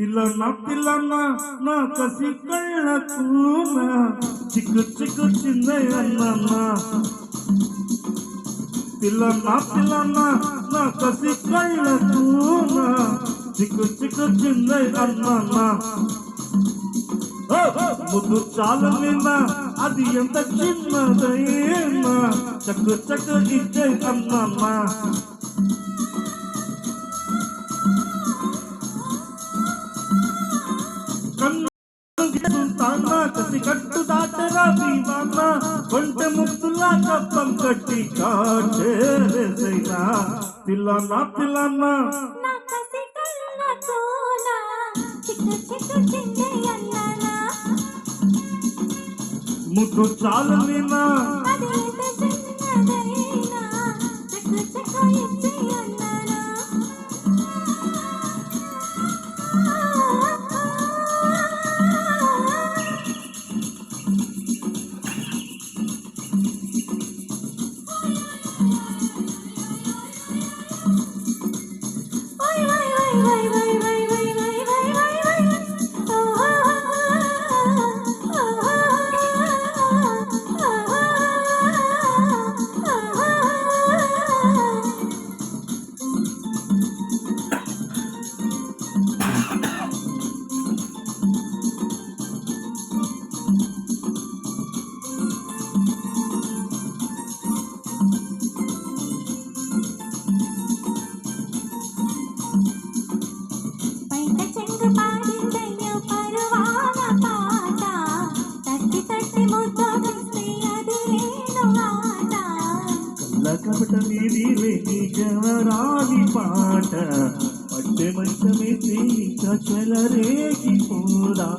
పిల్లన్న పిల్లన్న నా కసి కళ్ళకు చిక్కు చిక్కు చిందయ్య పిల్లన్న పిల్లన్న నా కసి కళ్ళకు చిక్కు చిక్కు చిందయ్య అన్న ముద్దు చాలు నిన్న అది ఎంత చిన్నదైనా. చక్కు చక్కు ఇచ్చే అమ్మమ్మ తాంగా కసి కట్టు దాచరా దీవాన కొంట ముక్తులా కట్టి కాటే సైనా పిల్లన్న పిల్లన్న ముందు చాలు రాని పాట. పట్టె మంచమే తేలిక చెలరేగి పోరా.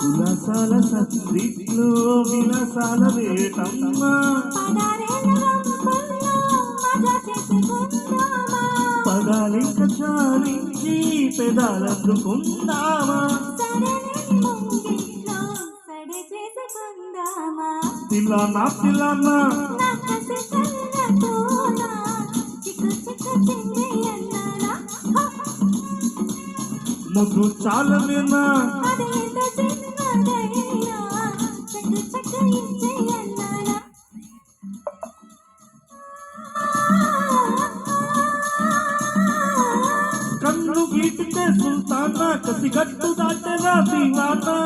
కులసాల సత్రిలో విలసాల వేటమ్మా. పదాలింక చాలించి పెదాలందుకుందామా పిల్ల నా ముగ్గు చాలనేనా కన్ను గీటితే Sultana కసిగట్టు దాటెరా Deewana?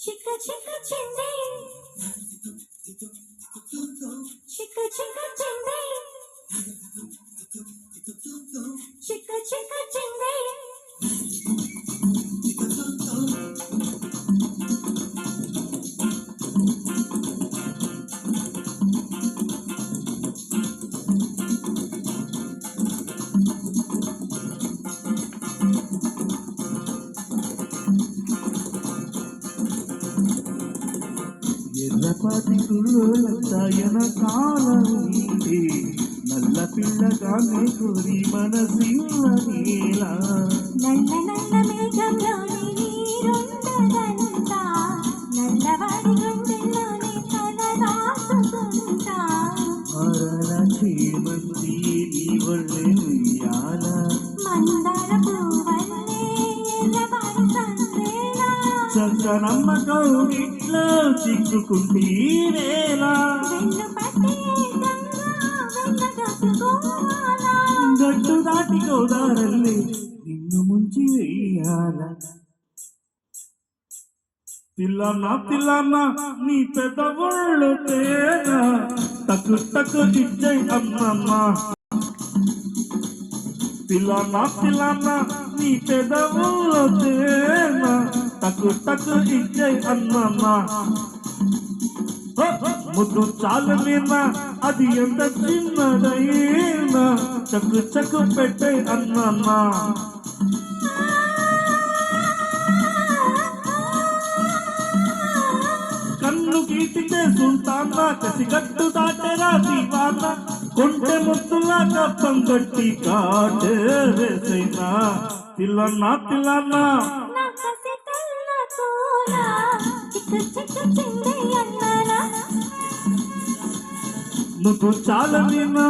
chicka chicka chindi. ఎర్రపాటి కుళ్ళోళ్ళంతాయన కాలనీటి నల్ల పిల్లగానే కోరి మనసిల్ల నీల నల్ల నల్ల మేఘంలోని నీరుండదంట నల్లవాడి గుండెల్లోని తన దాచుకుంటా మరణ చేమంతి నీ వల్లే ఉయ్యాల నమ్మకం ఇట్లా చిక్కుకుంటే వేలా గట్టు దాటి గోదారల్లి నిన్ను ముంచి వేయాల. పిల్లన్నా పిల్లన్నా నీ పెద్ద ఒళ్ళు పేద తక్కు తక్కు ఇచ్చే అమ్మమ్మ. పిల్లన్నా పిల్లన్నా నీ పెద్ద ఒళ్ళు తేనా ಟಕು ಟಕು ಇಜ್ಜೆ ಅನ್ನನ ಮುದ್ದು ಚಾಲನೇನ ಅದು ಎಂದ ಚಿನ್ನದೈನ ಚಕ್ಕು ಚಕ್ಕು ಪೆಟ್ಟೆ ಅನ್ನನ ಕಣ್ಣು ಗೀಟಿದೆ ಸುಲ್ತಾನ ಕಸಿಗಟ್ಟು ದಾಟರ ದೀವಾನ కొంటె ముత్తులాట పంగట్టి కాటే వేసైనా తిల్లన్నా తిల్లన్నా నువ్వు చాలవినా